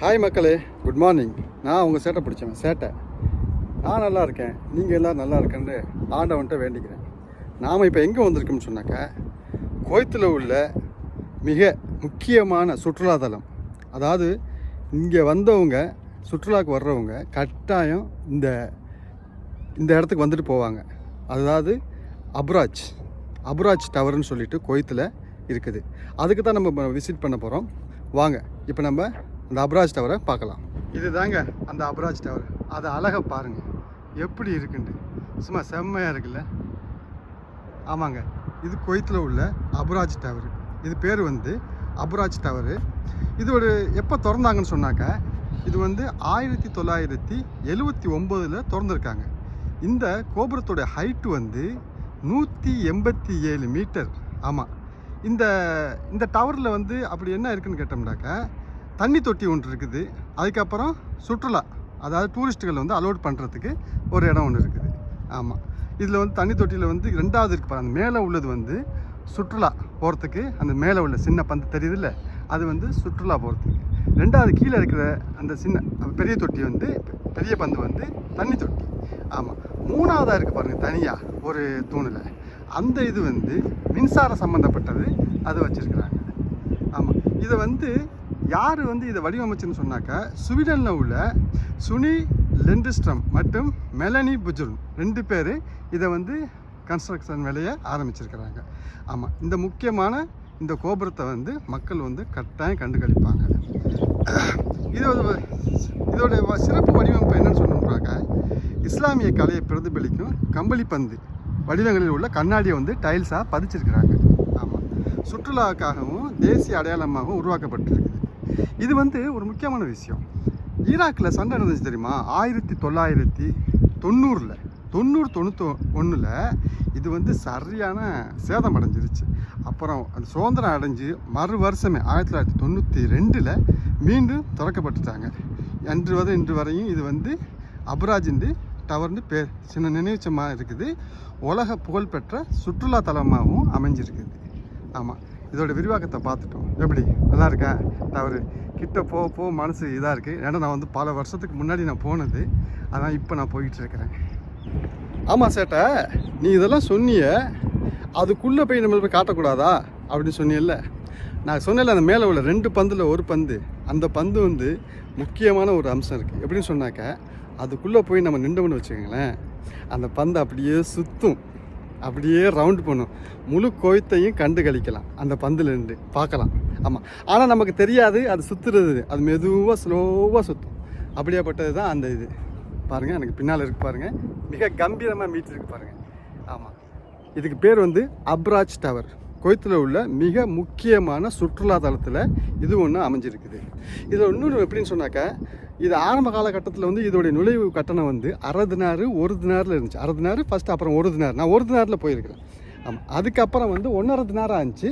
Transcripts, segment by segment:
Hi மக்களே. Good morning நான் உங்கள் சேட்டை பிடிச்சவன் சேட்டை. நான் நல்லா இருக்கேன். நீங்கள் எல்லோரும் நல்லா இருக்கேன்னு ஆண்டவன்ட்ட வேண்டிக்கிறேன். நாம் இப்போ எங்கே வந்திருக்கோம்னு சொன்னாக்கா கோயத்தில் உள்ள மிக முக்கியமான சுற்றுலாத்தலம். அதாவது இங்கே வந்தவங்க சுற்றுலாவுக்கு வர்றவங்க கட்டாயம் இந்த இந்த இடத்துக்கு வந்துட்டு போவாங்க. அதாவது அப்ராஜ். அப்ராஜ் டவர்னு சொல்லிட்டு கோயத்தில் இருக்குது. அதுக்கு தான் நம்ம விசிட் பண்ண போகிறோம் வாங்க இப்போ நம்ம அந்த அப்ராஜ் டவரை பார்க்கலாம். இது தாங்க அந்த அப்ராஜ் டவர். அதை அழகாக பாருங்கள் எப்படி இருக்குண்டு. சும்மா செம்மையாக இருக்குல்ல. ஆமாங்க. இது கொய்த்தில் உள்ள அபுராஜ் டவர். இது பேர் வந்து அபுராஜ் டவரு. இது ஒரு எப்போ திறந்தாங்கன்னு சொன்னாக்க இது வந்து ஆயிரத்தி தொள்ளாயிரத்தி எழுவத்தி ஒம்போதில் திறந்துருக்காங்க. இந்த கோபுரத்தோட ஹைட்டு வந்து நூற்றி எண்பத்தி ஏழு மீட்டர் ஆமாம் இந்த இந்த டவரில் வந்து அப்படி என்ன இருக்குன்னு கேட்டோம்னாக்கா தண்ணி தொட்டி ஒன்று இருக்குது. அதுக்கப்புறம் சுற்றுலா அதாவது டூரிஸ்ட்டுகள் வந்து அலோட் பண்ணுறதுக்கு ஒரு இடம் ஒன்று இருக்குது. ஆமாம் இதில் வந்து தண்ணி தொட்டியில் வந்து ரெண்டாவது இருக்கு அந்த மேலே உள்ளது வந்து சுற்றுலா போகிறதுக்கு அந்த மேலே உள்ள சின்ன பந்து தெரியுதுல்ல? அது வந்து சுற்றுலா போகிறதுக்கு ரெண்டாவது கீழே இருக்கிற அந்த சின்ன பெரிய தொட்டி வந்து பெரிய பந்து வந்து தண்ணி தொட்டி. ஆமாம் மூணாவதாக இருக்குது பாருங்கள் தனியாக ஒரு தூணில். அந்த இது வந்து மின்சாரம் சம்மந்தப்பட்டது அதை வச்சுருக்குறாங்க. ஆமாம் இதை வந்து யார் வந்து இதை வடிவமைச்சுன்னு சொன்னாக்கா ஸ்வீடனில் உள்ள சுனி லெண்டிஸ்ட்ரம் மற்றும் மெலனி புஜுல் ரெண்டு பேர் இதை வந்து கன்ஸ்ட்ரக்ஷன் வேலையை ஆரம்பிச்சிருக்கிறாங்க. ஆமாம் இந்த முக்கியமான இந்த கோபுரத்தை வந்து மக்கள் வந்து கட்டாயம் கண்டுகளிப்பாங்க. இதோட இதோடைய வ- சிறப்பு வடிவமைப்பு என்னன்னு சொன்னோம்னாக்க இஸ்லாமிய கலையை பிரதிபலிக்கும் கம்பளி பந்து வடிவங்களில் உள்ள கண்ணாடியை வந்து டைல்ஸாக பதிச்சிருக்கிறாங்க. ஆமாம் சுற்றுலாவுக்காகவும் தேசிய அடையாளமாகவும் உருவாக்கப்பட்டிருக்கு. இது வந்து ஒரு முக்கியமான விஷயம். ஈராக்கில் சண்டை நடந்துச்சு தெரியுமா? ஆயிரத்தி தொள்ளாயிரத்தி தொண்ணூறில். தொண்ணூறு தொண்ணூற்றி ஒன்றில் இது வந்து சரியான சேதம் அடைஞ்சிருச்சு. அப்புறம் அந்த சுதந்திரம் அடைஞ்சு மறு வருஷமே ஆயிரத்தி தொள்ளாயிரத்தி தொண்ணூற்றி ரெண்டில் மீண்டும் திறக்கப்பட்டுட்டாங்க. அன்று வரை இன்று வரையும் இது வந்து அபராஜிந்து டவர்னு பேர் சின்ன நினைவுச்சமாக இருக்குது. உலக புகழ்பெற்ற சுற்றுலா தலமாகவும் அமைஞ்சிருக்குது. ஆமாம் இதோட விரிவாக்கத்தை பார்த்துட்டோம். எப்படி? நல்லா இருக்கா? தவறு கிட்ட போக போக மனசு இதாக இருக்குது ஏன்னா நான் வந்து பல வருஷத்துக்கு முன்னாடி நான் போனது. அதான் இப்போ நான் போயிட்டு இருக்கிறேன் ஆமாம் சேட்டை. நீ இதெல்லாம் சொன்னிய அதுக்குள்ளே போய் நம்ம போய் காட்டக்கூடாதா? அப்படின்னு சொன்னியல்ல. நான் சொன்னல அந்த மேலே உள்ள ரெண்டு பந்தில் ஒரு பந்து. அந்த பந்து வந்து முக்கியமான ஒரு அம்சம் இருக்குது எப்படின்னு சொன்னாக்க அதுக்குள்ளே போய் நம்ம நின்றோம்னு வச்சுக்கோங்களேன். அந்த பந்து அப்படியே சுற்றும் அப்படியே ரவுண்ட் பண்ணும். முழு கோயத்தையும் கண்டு கழிக்கலாம். அந்த பந்துலேருந்து பார்க்கலாம். ஆமாம் ஆனால் நமக்கு தெரியாது. அது சுற்றுறது அது மெதுவாக ஸ்லோவாக சுற்றும் அப்படியாப்பட்டது தான் அந்த இது. பாருங்கள் எனக்கு பின்னால் இருக்கு பாருங்கள் மிக கம்பீரமாக மீட்டிருக்கு பாருங்கள் ஆமாம் இதுக்கு பேர் வந்து அப்ராஜ் டவர். கொய்த்தில் உள்ள மிக முக்கியமான சுற்றுலா தலத்தில் இது ஒன்று அமைஞ்சிருக்குது. இதில் இன்னொன்று எப்படின்னு சொன்னாக்கா இது ஆரம்ப காலகட்டத்தில் வந்து இதோடைய நுழைவு கட்டணம் வந்து அரை தினாறு ஒரு தினாரில் இருந்துச்சு. அரை தினாறு ஃபஸ்ட்டு அப்புறம் ஒரு தினார் நான் ஒரு தினாரில் போயிருக்கிறேன். ஆமாம் அதுக்கப்புறம் வந்து ஒன்றரை தினாரம் ஆச்சு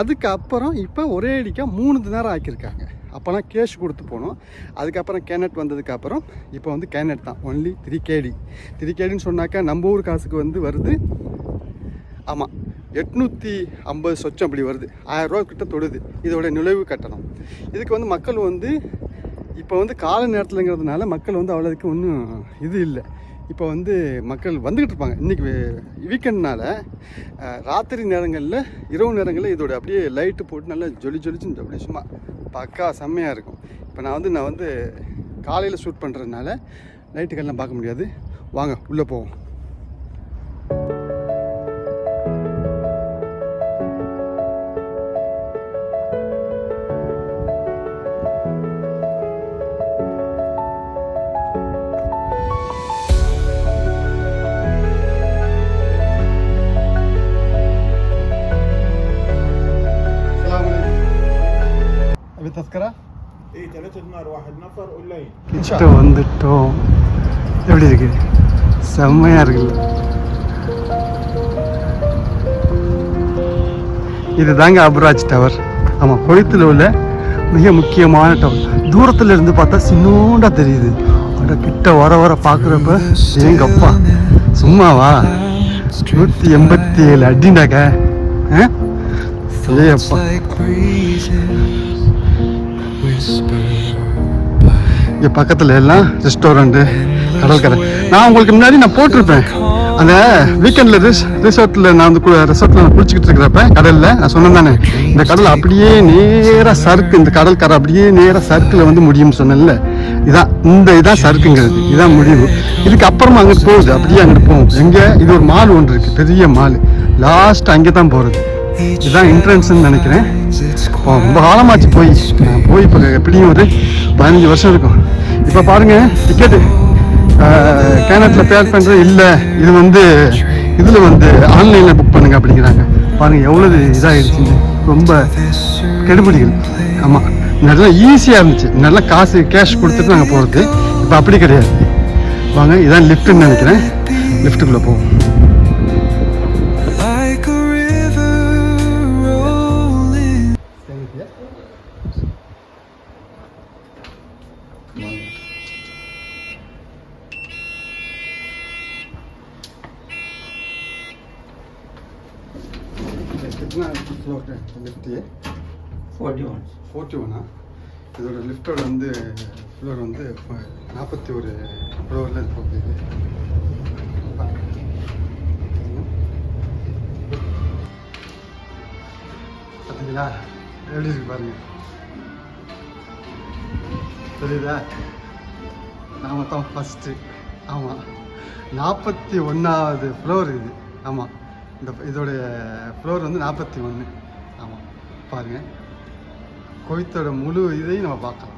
அதுக்கப்புறம் இப்போ ஒரே அடிக்காக மூணு தினாரம் ஆக்கியிருக்காங்க. அப்போலாம் கேஷ் கொடுத்து போனோம். அதுக்கப்புறம் கேனட் வந்ததுக்கப்புறம் இப்போ வந்து கேனட் தான். ஒன்லி த்ரீ கேடி த்ரீ கேடின்னு சொன்னாக்கா நம்ம ஊர் காசுக்கு வந்து வருது. ஆமாம் எட்நூற்றி ஐம்பது சொச்சம் அப்படி வருது. ஆயிரரூவா கிட்ட தொடுது. இதோடய நுழைவு கட்டணம். இதுக்கு வந்து மக்கள் வந்து இப்போ வந்து கால நேரத்துலங்கிறதுனால மக்கள் வந்து அவ்வளோதுக்கு ஒன்றும் இது இல்லை. இப்போ வந்து மக்கள் வந்துக்கிட்டு இருப்பாங்க. இன்றைக்கி வீக்கெண்ட்னால் ராத்திரி நேரங்களில் இரவு நேரங்களில் இதோட அப்படியே லைட்டு போட்டு நல்லா ஜொலி ஜொலிச்சு அப்படியே சும்மா பக்கா செம்மையாக இருக்கும். இப்போ நான் வந்து நான் வந்து காலையில் ஷூட் பண்ணுறதுனால லைட்டுக்கெல்லாம் பார்க்க முடியாது. வாங்க உள்ளே போவோம். கிட்ட வந்துட்டோம். எப்படி இருக்கு? செம்மையா இருக்குல்ல இது தாங்க அபுராஜ் டவர் ஆமாம் கொய்த்தில் உள்ள மிக முக்கியமான டவர் தூரத்தில் இருந்து பார்த்தா சின்னோண்டா தெரியுது. அட கிட்ட வர வர பார்க்குறப்ப எங்கப்பா சும்மாவா? நூற்றி எண்பத்தி ஏழு அடிண்டாக்க ஆ? இங்கே பக்கத்தில் எல்லாம் ரெஸ்டாரண்ட்டு கடற்கரை. நான் உங்களுக்கு முன்னாடி நான் போட்டிருப்பேன். அந்த வீக்கெண்டில் ரிஸ் ரிசார்ட்டில் நான் வந்து ரிசார்ட்டில் நான் குளிச்சுக்கிட்டு இருக்கிறப்ப கடலில் நான் சொன்னேன் தானே இந்த கடல் அப்படியே நேராக சறுக்கு இந்த கடல் கரை அப்படியே நேராக சறுக்கில் வந்து முடியும்னு சொன்னேன்ல. இதான் இந்த இதான் சறுக்குங்கிறது இதான் முடிவு. இதுக்கு அப்புறமா அங்கிட்டு போகுது அப்படியே அங்கிட்டு போகும். எங்கே இது ஒரு மால் ஒன்று இருக்குது பெரிய மால். லாஸ்ட் அங்கே தான் போகிறது இதுதான் என்ட்ரன்ஸ்னு நினைக்கிறேன். ரொம்ப காலமாச்சு போய். போய் இப்போ எப்படியும் ஒரு பதினஞ்சு வருஷம் இருக்கும். இப்போ பாருங்க டிக்கெட்டு கேனட்டில் பேர் பண்ணுறது இல்லை இது வந்து இதில் வந்து ஆன்லைனில் புக் பண்ணுங்க அப்படிங்கிறாங்க. பாருங்க எவ்வளவு இதாகிடுச்சுன்னு ரொம்ப கெடுபிடிகள். ஆமாம் நல்லா ஈஸியாக இருந்துச்சு. நல்லா காசு கேஷ் கொடுத்துட்டு நாங்கள் போகிறது இப்போ அப்படி கிடையாது. வாங்க இதான் லிஃப்ட்டுன்னு நினைக்கிறேன். லிஃப்ட்டுக்குள்ளே போவோம். எவ்வளோச்சுன்னா லிஃப்ட்டு ஃபோர்ட்டி ஒன் ஃபோர்ட்டி ஒன்னா இதோட லிஃப்டோட வந்து ஃப்ளோர் வந்து நாற்பத்தி ஒரு ஃப்ளோரில் இது. போகுது பார்த்தீங்களா எப்படி இருக்கு பாருங்க. தெரியுதா? நாம தான் ஃபஸ்ட்டு ஆமாம் நாற்பத்தி ஒன்றாவது ஃப்ளோர் இது. ஆமாம் இந்த இதோடைய ஃப்ளோர் வந்து நாற்பத்தி ஒன்று ஆமாம் பாருங்கள் கோவித்தோட முழு இதையும் நம்ம பார்க்கலாம்.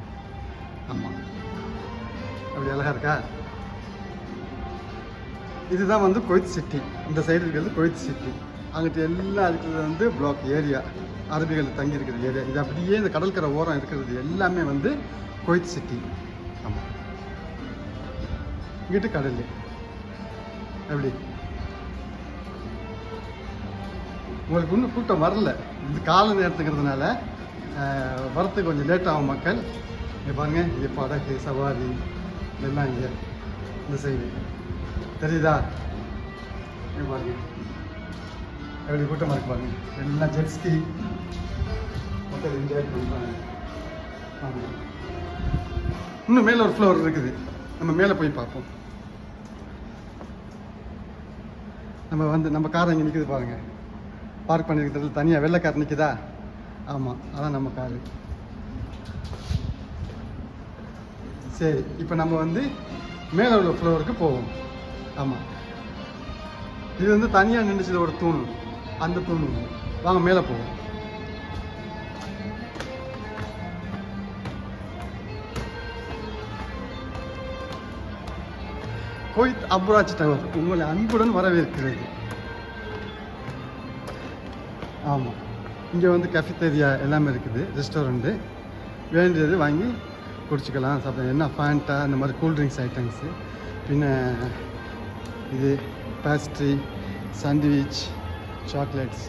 ஆமாம் அப்படி அழகாக இருக்கா? இதுதான் வந்து கொய்த் சிட்டி. இந்த சைடு இருக்கிறது கொய்த் சிட்டி. அங்கிட்டு எல்லாம் இருக்கிறது வந்து பிளாக் ஏரியா அரபிகள் தங்கி இருக்கிற ஏரியா இது அப்படியே இந்த கடற்கரை ஓரம் இருக்கிறது எல்லாமே வந்து கொய்த் சிட்டி. ஆமாம் இங்கிட்டு கடல். எப்படி? உங்களுக்கு இன்னும் கூட்டம் வரல. இது கால நேரத்துக்கிறதுனால வரத்துக்கு கொஞ்சம் லேட் ஆகும் மக்கள். இங்கே பாருங்க இங்கே படகு சவாரி எல்லாம் இங்கே இந்த சைடு தெரியுதா? இங்கே பாருங்க. எப்படி கூட்டமாக இருக்கு பாருங்க. எல்லாம் ஜெட்ஸ்கி மக்கள் என்ஜாய் பண்ணுறாங்க ஆமாம் இன்னும் மேலே ஒரு ஃப்ளோர் இருக்குது. நம்ம மேலே போய் பார்ப்போம். நம்ம வந்து நம்ம காரை இங்கே நிற்குது பாருங்கள் பார்க் பண்ணியிருக்கிறது தனியாக வெள்ளை கார் நிற்குதா ஆமாம் அதான் நம்ம காரு. சரி இப்போ நம்ம வந்து மேலே உள்ள ஃப்ளோருக்கு போவோம். ஆமாம் இது வந்து தனியாக நின்றுச்சு ஒரு தூண். அந்த தூண். வாங்க மேலே போவோம். கோயித் அப்ராஜ் டவர் உங்களை அன்புடன் வரவேற்கிறது ஆமாம் இங்கே வந்து கஃபித்தேரியா எல்லாமே இருக்குது ரெஸ்டாரண்ட்டு வேண்டியது வாங்கி குடிச்சிக்கலாம் சாப்பிட என்ன ஃபேண்டா இந்த மாதிரி கூல்ட்ரிங்க்ஸ் ஐட்டம்ஸு பின்ன இது pastry sandwich chocolates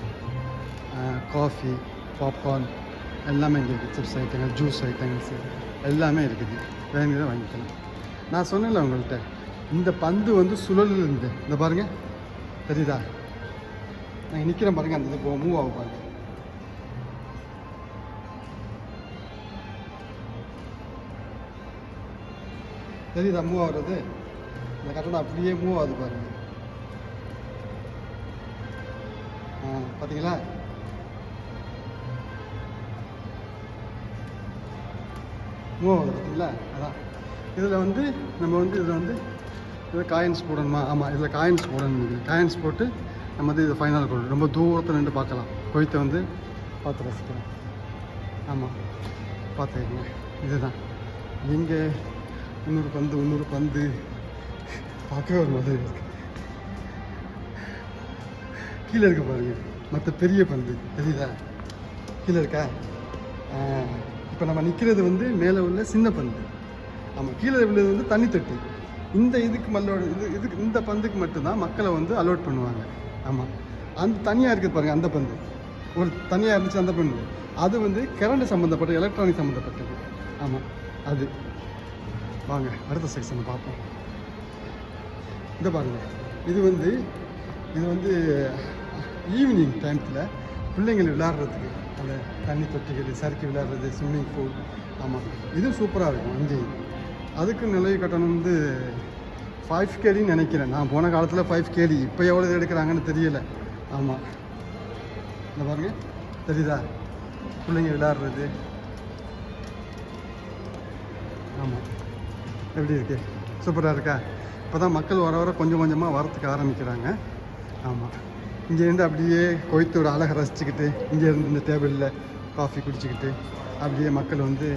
coffee popcorn எல்லாமே இங்கே இருக்குது. சிப்ஸ் ஐட்டங்கள் ஜூஸ் ஐட்டங்கள்ஸு எல்லாமே இருக்குது. வேண்டியதை வாங்கிக்கலாம். நான் சொன்னேன்ல உங்கள்கிட்ட இந்த பந்து வந்து சுழலில் இருந்து இந்த பாருங்கள் தெரியுதா? நான் நிற்கிறேன் பாருங்க அந்த இது மூவ் ஆகும் பாருங்க. தெரியுதா மூவ் ஆகுறது? இந்த கட்டணம் அப்படியே மூவ் ஆகுது பாருங்க. ஆ பார்த்தீங்களா மூவ் ஆகுது பார்த்தீங்களா அதான். இதில் வந்து நம்ம வந்து இதில் வந்து இதில் காயின்ஸ் போடணுமா? ஆமாம் இதில் காயின்ஸ் போடணும். காயின்ஸ் போட்டு நம்ம வந்து இது ஃபைனல் கொள்ளணும் ரொம்ப தூரத்தில் நின்று பார்க்கலாம். கொய்த்தை வந்து பார்த்து ரசிக்கலாம். ஆமாம் பார்த்துக்கங்க இதுதான். இங்கே இன்னொரு பந்து இன்னொரு பந்து. பார்க்கவே ஒரு மாதிரி இருக்கு. கீழே இருக்க பாருங்கள் மற்ற பெரிய பந்து. தெரியுதா? கீழே இருக்கா? இப்போ நம்ம நிற்கிறது வந்து மேலே உள்ள சின்ன பந்து. ஆமாம் கீழே உள்ளது வந்து தண்ணி தொட்டி. இந்த இதுக்கு மல்லோட இது இதுக்கு இந்த பந்துக்கு மட்டும்தான் மக்களை வந்து அலோட் பண்ணுவாங்க. ஆமாம் அந்த தனியாக இருக்குது பாருங்கள் அந்த பந்து. ஒரு தனியாக இருந்துச்சு அந்த பந்து. அது வந்து கரண்ட் சம்மந்தப்பட்ட எலக்ட்ரானிக் சம்மந்தப்பட்டது ஆமாம் அது. வாங்க அடுத்த செக்ஷனை பார்ப்போம். இந்த பாருங்கள் இது வந்து இது வந்து ஈவினிங் டைமத்தில் பிள்ளைங்கள் விளையாடுறதுக்கு அந்த தண்ணி தொட்டிகள் சறுக்கி விளையாடுறது ஸ்விம்மிங் பூல் ஆமாம் இது சூப்பராக இருக்கும் அங்கேயும். அதுக்கு நிலை கட்டணம் வந்து ஃபைவ் கேடின்னு நினைக்கிறேன். நான் போன காலத்தில் ஃபைவ் கேடி இப்போ எவ்வளோ எடுக்கிறாங்கன்னு தெரியல. ஆமாம் இந்த பாருங்க. தெரியுதா? பிள்ளைங்க விளையாடுறது. ஆமாம் எப்படி இருக்கு? சூப்பராக இருக்கா? இப்போ தான் மக்கள் வர வர கொஞ்சம் கொஞ்சமாக வரத்துக்கு ஆரம்பிக்கிறாங்க. ஆமாம் இங்கேருந்து அப்படியே கொய்த்தோட அழகை ரசிச்சுக்கிட்டு இங்கேருந்து இந்த டேபிளில் காஃபி குடிச்சிக்கிட்டு அப்படியே மக்கள் வந்து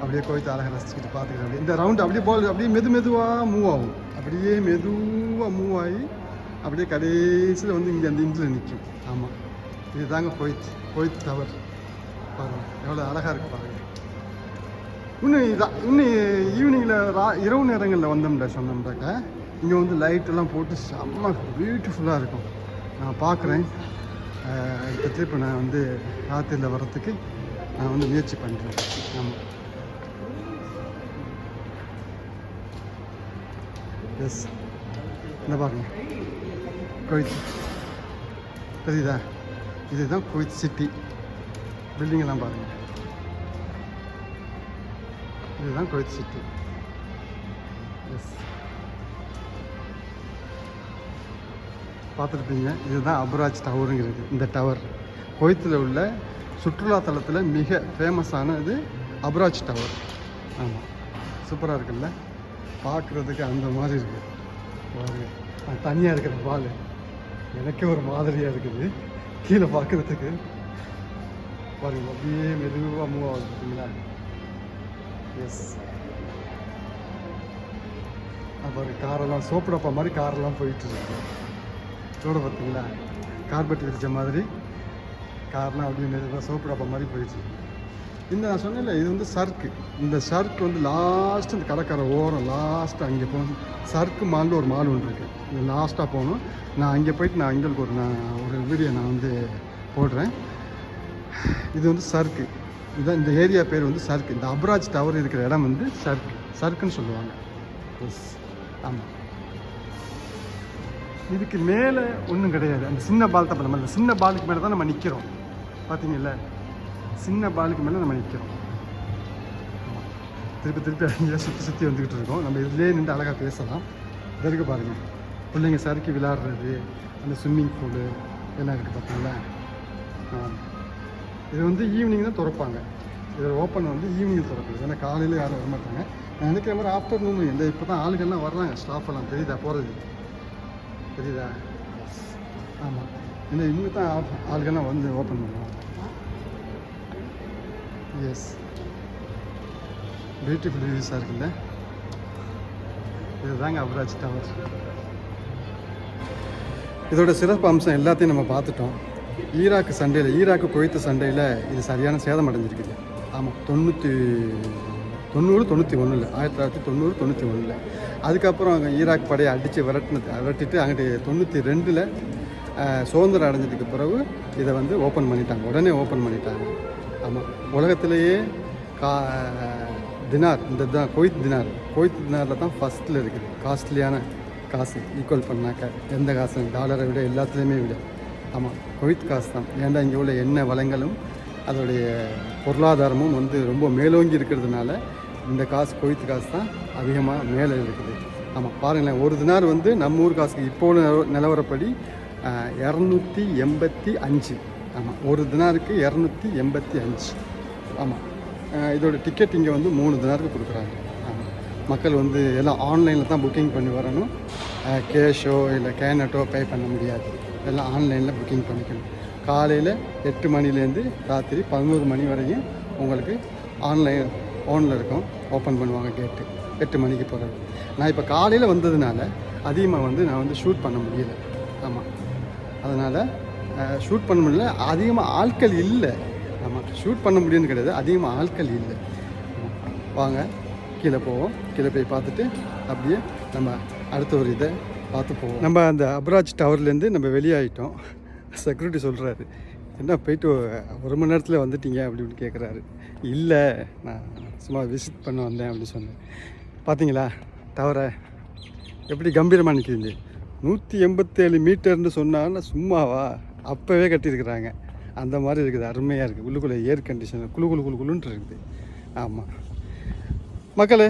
அப்படியே கொய்த்து அழகாக ரசிச்சுக்கிட்டு பார்த்துக்கிட்டு இந்த ரவுண்டு அப்படியே போல் அப்படியே மெது மெதுவாக மூவ் ஆகும். அப்படியே மெதுவாக மூவ் ஆகி அப்படியே கடைசியில் வந்து இங்கே அந்த இன்றில் நிற்கும் ஆமாம் இதுதாங்க கோயத் கோயத் டவர் பாருங்கள் எவ்வளோ அழகாக இருக்குது பாருங்கள் இன்னும் இதான் இன்னும் ஈவினிங்கில் ரா இரவு நேரங்களில் வந்தோம்டா சொன்னோம்டாக்கா இங்கே வந்து லைட்டெல்லாம் போட்டு செம்ம பியூட்டிஃபுல்லாக இருக்கும். நான் பார்க்குறேன். அடுத்த ட்ரிப் நான் வந்து ராத்திரியில் வர்றதுக்கு நான் வந்து முயற்சி பண்ணுறேன் ஆமாம் எஸ் இந்த பாருங்க குவைத் தெரியுதா இதுதான் குவைத் சிட்டி பில்டிங் எல்லாம் பாருங்கள் இதுதான் குவைத் சிட்டி எஸ் பார்த்துருப்பீங்க இதுதான் அபராஜ் டவருங்கிறது இந்த டவர் கொய்த்தில் உள்ள சுற்றுலாத்தலத்தில் மிக ஃபேமஸான இது அபராஜ் டவர் ஆமாம் சூப்பராக இருக்குல்ல பார்க்குறதுக்கு அந்த மாதிரி இருக்குது பாருங்க நான் தனியாக இருக்கிற பால். எனக்கே ஒரு மாதிரியாக இருக்குது. கீழே பார்க்குறதுக்கு. பாருங்க அப்படியே மெதுவாக மூவ் ஆகுது பார்த்தீங்களா? எஸ் அப்புறம் காரெல்லாம் சோப்பு டப்பா மாதிரி காரெல்லாம் போயிட்டு இருக்கு. பார்த்தீங்களா? கார்பெட் விரிச்ச மாதிரி. கார்லாம் அப்படியே மெதுவாக சோப்பு டப்பா மாதிரி போயிடுச்சு இந்த நான் சொன்னேன்ல இது வந்து சர்க்கு இந்த சர்க்கு வந்து லாஸ்ட் இந்த கடற்கரை ஓரம் லாஸ்ட்டாக அங்கே போகணும் சர்க்கு மாலில் ஒரு மால் ஒன்று இருக்குது இது லாஸ்ட்டாக போகணும். நான் அங்கே போயிட்டு நான் எங்களுக்கு ஒரு நான் ஒரு வீடியோ நான் வந்து போடுறேன். இது வந்து சர்க்கு இதுதான் இந்த ஏரியா பேர் வந்து சர்க்கு இந்த அப்ராஜ் டவர் இருக்கிற இடம் வந்து சர்க்கு சர்க்குன்னு சொல்லுவாங்க. எஸ் ஆமாம் இதுக்கு மேலே ஒன்றும் கிடையாது. அந்த சின்ன பால் தான் நம்ம அந்த சின்ன பாலுக்கு மேலே தான் நம்ம நிற்கிறோம் பார்த்தீங்கல்ல சின்ன பாலுக்கு மேலே நம்ம நிற்கிறோம் திருப்பி திருப்பி அங்கேயே சுற்றி சுற்றி வந்துக்கிட்டு இருக்கோம். நம்ம இதுலேயே நின்று அழகாக பேசலாம். இது இருக்கு பாருங்கள் பிள்ளைங்க சறுக்கி விளாடுறது அந்த ஸ்விம்மிங் பூலு எல்லாம் இருக்குது பார்த்தீங்களா இது வந்து ஈவினிங் தான் திறப்பாங்க. இது ஓப்பன் வந்து ஈவினிங் திறக்குது ஏன்னா காலையில் யாரும் வர மாட்டாங்க. நான் நினைக்கிற மாதிரி ஆஃப்டர்நூன் இந்த இப்போ தான் ஆளுகள்லாம் வர்றாங்க. ஸ்டாஃப் எல்லாம் தெரியுதா? போகிறது தெரியுதா? ஆமாம் இந்த இன்னும் தான் ஆஃப் ஆளுகள்லாம் வந்து ஓப்பன் பண்ணுவோம் எஸ் பியூட்டிஃபுல் வியூஸாக இருக்குல்ல? இதுதாங்க அபராஜ் டவர் இதோட சிறப்பு அம்சம் எல்லாத்தையும் நம்ம பார்த்துட்டோம். ஈராக்கு சண்டையில் ஈராக்கு குவைத்து சண்டையில் இது சரியான சேதம் அடைஞ்சிருக்குது. ஆமாம் தொண்ணூற்றி தொண்ணூறு தொண்ணூற்றி ஒன்றில் ஆயிரத்தி தொள்ளாயிரத்தி தொண்ணூறு தொண்ணூற்றி ஒன்றில் அதுக்கப்புறம் அங்கே ஈராக் படையை அடித்து விரட்டினது விரட்டிட்டு அங்கிட்டு தொண்ணூற்றி ரெண்டில் சுதந்திரம் அடைஞ்சதுக்கு பிறகு இதை வந்து ஓப்பன் பண்ணிட்டாங்க. உடனே ஓப்பன் பண்ணிட்டாங்க. ஆமாம் உலகத்திலேயே கா தினார் இந்த தான் கொய்த் தினார். கொய்த் தினாரில் தான் ஃபஸ்ட்டில் இருக்குது. காஸ்ட்லியான காசு ஈக்குவல் பண்ணாக்க எந்த காசும் டாலரை விட எல்லாத்துலேயுமே விட ஆமாம் கொய்த் காசு தான். ஏன்டா இங்கே உள்ள எண்ணெய் வளங்களும் அதோடைய பொருளாதாரமும் வந்து ரொம்ப மேலோங்கி இருக்கிறதுனால இந்த காசு கொய்த்து காசு தான் அதிகமாக மேலே இருக்குது. ஆமாம் பாருங்களேன். ஒரு தினார் வந்து நம்ம ஊர் காசுக்கு இப்போ உள்ள நிலவ- நிலவரப்படி இரநூத்தி எண்பத்தி அஞ்சு. ஆமாம் ஒரு தினாருக்கு இரநூத்தி எண்பத்தி அஞ்சு. ஆமாம் இதோட டிக்கெட் இங்கே வந்து மூணு தினாருக்கு கொடுக்குறாங்க. ஆமாம் மக்கள் வந்து எல்லாம் ஆன்லைனில் தான் புக்கிங் பண்ணி வரணும். கேஷோ இல்லை கேனட்டோ பே பண்ண முடியாது. எல்லாம் ஆன்லைனில் புக்கிங் பண்ணிக்கணும். காலையில் எட்டு மணிலேருந்து ராத்திரி பதினோரு மணி வரையும் உங்களுக்கு ஆன்லைன் ஓனில் இருக்கும். ஓப்பன் பண்ணுவாங்க கேட்டு எட்டு மணிக்கு போகிறது நான் இப்போ காலையில் வந்ததுனால அதிகமாக வந்து நான் வந்து ஷூட் பண்ண முடியல. ஆமாம் அதனால் ஷூட் பண்ண முடியல. அதிகமாக ஆட்கள் இல்லை. நம்ம ஷூட் பண்ண முடியும்னு கிடையாது. அதிகமாக ஆட்கள் இல்லை. வாங்க கீழே போவோம். கீழே போய் பார்த்துட்டு அப்படியே நம்ம அடுத்த ஒரு இதை பார்த்து போவோம். நம்ம அந்த அப்ராஜ் டவர்லேருந்து நம்ம வெளியாகிட்டோம் செக்யூரிட்டி சொல்கிறாரு என்ன போயிட்டு ஒரு மணி நேரத்தில் வந்துட்டீங்க அப்படி கேட்குறாரு இல்லை நான் சும்மா விசிட் பண்ண வந்தேன் அப்படின்னு சொன்னேன். பார்த்தீங்களா டவரை எப்படி கம்பீரமாக நிற்கிது நூற்றி எண்பத்தேழு மீட்டர்னு சொன்னான்னா சும்மாவா? அப்போவே கட்டியிருக்கிறாங்க. அந்த மாதிரி இருக்குது அருமையாக இருக்குது. உள்ளுக்குள்ளே ஏர் கண்டிஷன் குளு குழு குழு குளுன்ட்டு இருக்குது. ஆமாம் மக்களே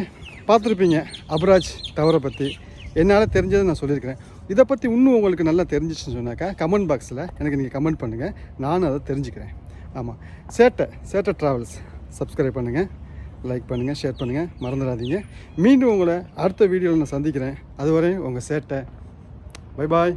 பார்த்துருப்பீங்க அபராஜ் டவரை பற்றி என்னால் தெரிஞ்சதை நான் சொல்லியிருக்கிறேன். இதை பற்றி இன்னும் உங்களுக்கு நல்லா தெரிஞ்சிச்சுன்னு சொன்னாக்கா கமெண்ட் பாக்ஸில் எனக்கு நீங்கள் கமெண்ட் பண்ணுங்கள் நானும் அதை தெரிஞ்சுக்கிறேன். ஆமாம் சேட்டை சேட்டை ட்ராவல்ஸ் சப்ஸ்கிரைப் பண்ணுங்கள் லைக் பண்ணுங்கள் ஷேர் பண்ணுங்கள் மறந்துடாதீங்க. மீண்டும் உங்களை அடுத்த வீடியோவில் நான் சந்திக்கிறேன். அதுவரையும் உங்கள் சேட்டை. Bye bye